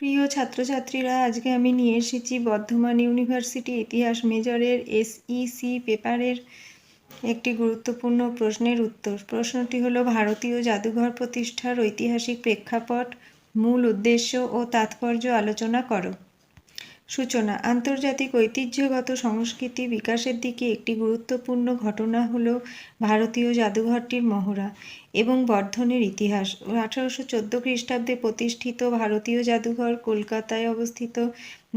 প্রিয় ছাত্রছাত্রীরা, আজকে আমি নিয়ে এসেছি বর্ধমান ইউনিভার্সিটি ইতিহাস মেজরের এসইসি পেপারের একটি গুরুত্বপূর্ণ প্রশ্নের উত্তর। প্রশ্নটি হল, ভারতীয় জাদুঘর প্রতিষ্ঠার ঐতিহাসিক প্রেক্ষাপট, মূল উদ্দেশ্য ও তাৎপর্য আলোচনা করো। সূচনা, আন্তর্জাতিক ঐতিহ্যগত সংস্কৃতি বিকাশের দিকে একটি গুরুত্বপূর্ণ ঘটনা হল ভারতীয় জাদুঘরটির মহড়া এবং বর্ধনের ইতিহাস। আঠারোশো চোদ্দ খ্রিস্টাব্দে প্রতিষ্ঠিত ভারতীয় জাদুঘর কলকাতায় অবস্থিত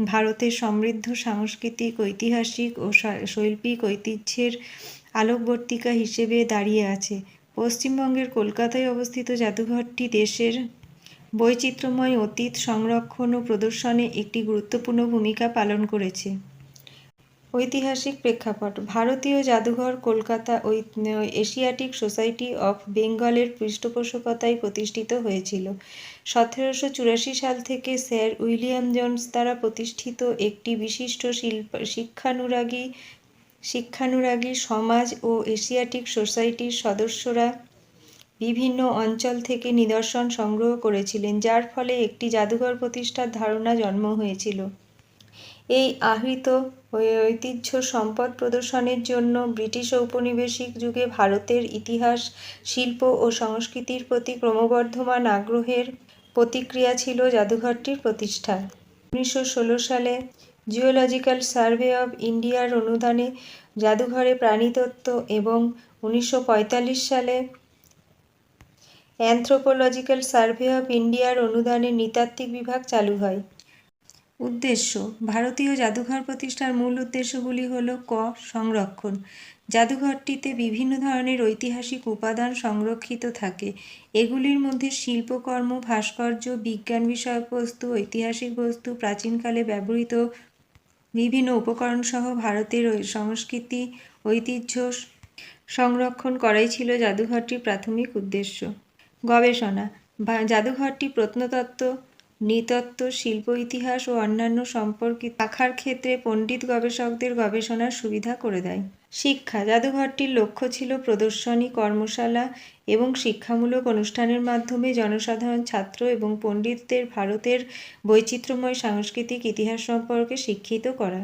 ভারতের সমৃদ্ধ সাংস্কৃতিক, ঐতিহাসিক ও শৈল্পিক ঐতিহ্যের আলোকবর্তিকা হিসেবে দাঁড়িয়ে আছে। পশ্চিমবঙ্গের কলকাতায় অবস্থিত জাদুঘরটি দেশের বৈচিত্র্যময় অতীত সংরক্ষণ ও প্রদর্শনে একটি গুরুত্বপূর্ণ ভূমিকা পালন করেছে। ঐতিহাসিক প্রেক্ষাপট, ভারতীয় জাদুঘর কলকাতা এশিয়াটিক সোসাইটি অফ বেঙ্গলের পৃষ্ঠপোষকতায় প্রতিষ্ঠিত হয়েছিল। সতেরোশো চুরাশি সাল থেকে স্যার উইলিয়াম জোন্স দ্বারা প্রতিষ্ঠিত একটি বিশিষ্ট শিল্প, শিক্ষানুরাগী শিক্ষানুরাগী সমাজ ও এশিয়াটিক সোসাইটির সদস্যরা বিভিন্ন অঞ্চল থেকে নিদর্শন সংগ্রহ করেছিলেন, যার ফলে একটি জাদুঘর প্রতিষ্ঠার ধারণা জন্ম হয়েছিল। এই আহৃত ঐতিহ্য সম্পদ প্রদর্শনের জন্য ব্রিটিশ ঔপনিবেশিক যুগে ভারতের ইতিহাস, শিল্প ও সংস্কৃতির প্রতি ক্রমবর্ধমান আগ্রহের প্রতিক্রিয়া ছিল জাদুঘরটির প্রতিষ্ঠা। উনিশশো ষোলো সালে জিওলজিক্যাল সার্ভে অব ইন্ডিয়ার অনুদানে জাদুঘরে প্রাণীতত্ত্ব এবং উনিশশো পঁয়তাল্লিশ সালে অ্যানথ্রোপোলজিক্যাল সার্ভে অফ ইন্ডিয়ার অনুদানে নৃতাত্ত্বিক বিভাগ চালু হয়। উদ্দেশ্য, ভারতীয় জাদুঘর প্রতিষ্ঠার মূল উদ্দেশ্যগুলি হল ক, সংরক্ষণ। জাদুঘরটিতে বিভিন্ন ধরনের ঐতিহাসিক উপাদান সংরক্ষিত থাকে। এগুলির মধ্যে শিল্পকর্ম, ভাস্কর্য, বিজ্ঞান বিষয়ক বস্তু ঐতিহাসিক বস্তু, প্রাচীনকালে ব্যবহৃত বিভিন্ন উপকরণ সহ ভারতের সংস্কৃতি, ঐতিহ্য সংরক্ষণ করাই ছিল জাদুঘরটির প্রাথমিক উদ্দেশ্য। গবেষণা জাদুঘরটি প্রত্নতত্ত্ব, নৃতত্ত্ব, শিল্প ইতিহাস ও অন্যান্য সম্পর্কিত শাখার ক্ষেত্রে পণ্ডিত গবেষকদের গবেষণার সুবিধা করে দেয়। শিক্ষা, জাদুঘরটির লক্ষ্য ছিল প্রদর্শনী, কর্মশালা এবং শিক্ষামূলক অনুষ্ঠানের মাধ্যমে জনসাধারণ, ছাত্র এবং পণ্ডিতদের ভারতের বৈচিত্র্যময় সাংস্কৃতিক ইতিহাস সম্পর্কে শিক্ষিত করা।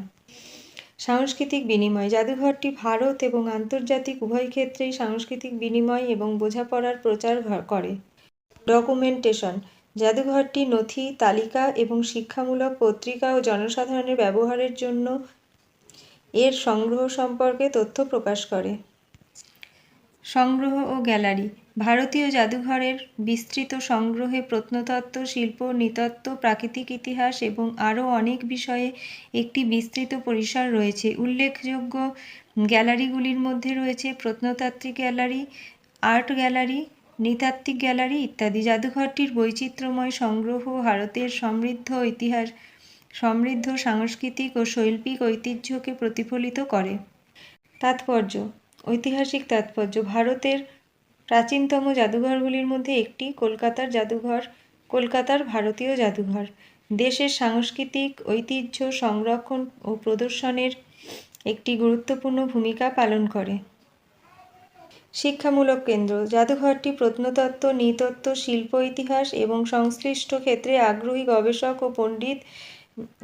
সাংস্কৃতিক বিনিময়। জাদুঘরটি ভারত এবং আন্তর্জাতিক উভয় ক্ষেত্রেই সাংস্কৃতিক বিনিময় এবং বোঝাপড়ার প্রচার করে। ডকুমেন্টেশন। জাদুঘরটি নথি, তালিকা এবং শিক্ষামূলক পত্রিকা ও জনসাধারণের ব্যবহারের জন্য এর সংগ্রহ সম্পর্কে তথ্য প্রকাশ করে। সংগ্রহ ও গ্যালারি। ভারতীয় জাদুঘরের বিস্তৃত সংগ্রহে প্রত্নতত্ত্ব, শিল্প, নৃতত্ত্ব, প্রাকৃতিক ইতিহাস এবং আরও অনেক বিষয়ে একটি বিস্তৃত পরিসর রয়েছে। উল্লেখযোগ্য গ্যালারিগুলির মধ্যে রয়েছে প্রত্নতাত্ত্বিক গ্যালারি, আর্ট গ্যালারি, নৃতাত্ত্বিক গ্যালারি ইত্যাদি। জাদুঘরটির বৈচিত্র্যময় সংগ্রহ ভারতের সমৃদ্ধ ইতিহাস, সমৃদ্ধ সাংস্কৃতিক ও শৈল্পিক ঐতিহ্যকে প্রতিফলিত করে। তাৎপর্য, ঐতিহাসিক তাৎপর্য, ভারতের প্রাচীনতম জাদুঘরগুলির মধ্যে একটি কলকাতার জাদুঘর, কলকাতার ভারতীয় জাদুঘর। দেশের সাংস্কৃতিক ঐতিহ্য সংরক্ষণ ও প্রদর্শনের একটি গুরুত্বপূর্ণ ভূমিকা পালন করে। শিক্ষামূলক কেন্দ্র। জাদুঘরটি প্রত্নতত্ত্ব, নৃতত্ত্ব, শিল্প ইতিহাস এবং সংশ্লিষ্ট ক্ষেত্রে আগ্রহী গবেষক ও পণ্ডিত,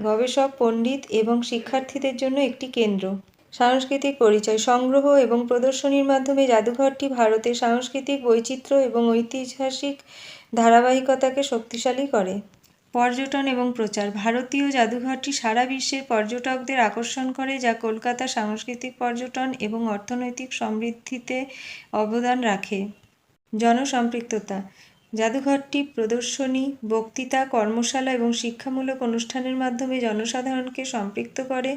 গবেষক, পণ্ডিত এবং শিক্ষার্থীদের জন্য একটি কেন্দ্র। সাংস্কৃতিক পরিচয় সংগ্রহ এবং প্রদর্শনীর মাধ্যমে জাদুঘরটি ভারতের সাংস্কৃতিক বৈচিত্র্য এবং ঐতিহাসিক ধারাবাহিকতাকে শক্তিশালী করে। পর্যটন এবং প্রচার। ভারতীয় জাদুঘরটি সারা বিশ্বের পর্যটকদের আকর্ষণ করে, যা কলকাতা সাংস্কৃতিক পর্যটন এবং অর্থনৈতিক সমৃদ্ধিতে অবদান রাখে। জনসম্পৃক্ততা। জাদুঘরটি প্রদর্শনী, বক্তৃতা, কর্মশালা এবং শিক্ষামূলক অনুষ্ঠানের মাধ্যমে জনসাধারণকে সম্পৃক্ত করে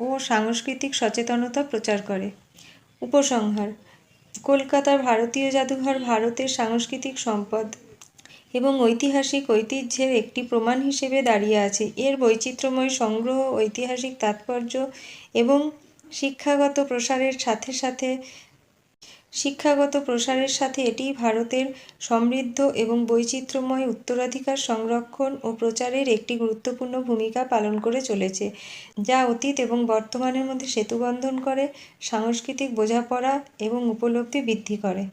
ও সাংস্কৃতিক সচেতনতা প্রচার করে। উপসংহার, কলকাতার ভারতীয় জাদুঘর ভারতের সাংস্কৃতিক সম্পদ এবং ঐতিহাসিক ঐতিহ্যের একটি প্রমাণ হিসেবে দাঁড়িয়ে আছে। এর বৈচিত্র্যময় সংগ্রহ, ঐতিহাসিক তাৎপর্য এবং শিক্ষাগত প্রসারের সাথে সাথে শিক্ষাগত প্রসারের সাথে এটি ভারতের সমৃদ্ধ এবং বৈচিত্র্যময় উত্তরাধিকার সংরক্ষণ ও প্রচারের একটি গুরুত্বপূর্ণ ভূমিকা পালন করে চলেছে, যা অতীত এবং বর্তমানের মধ্যে সেতুবন্ধন করে, সাংস্কৃতিক বোঝাপড়া এবং উপলব্ধি বৃদ্ধি করে।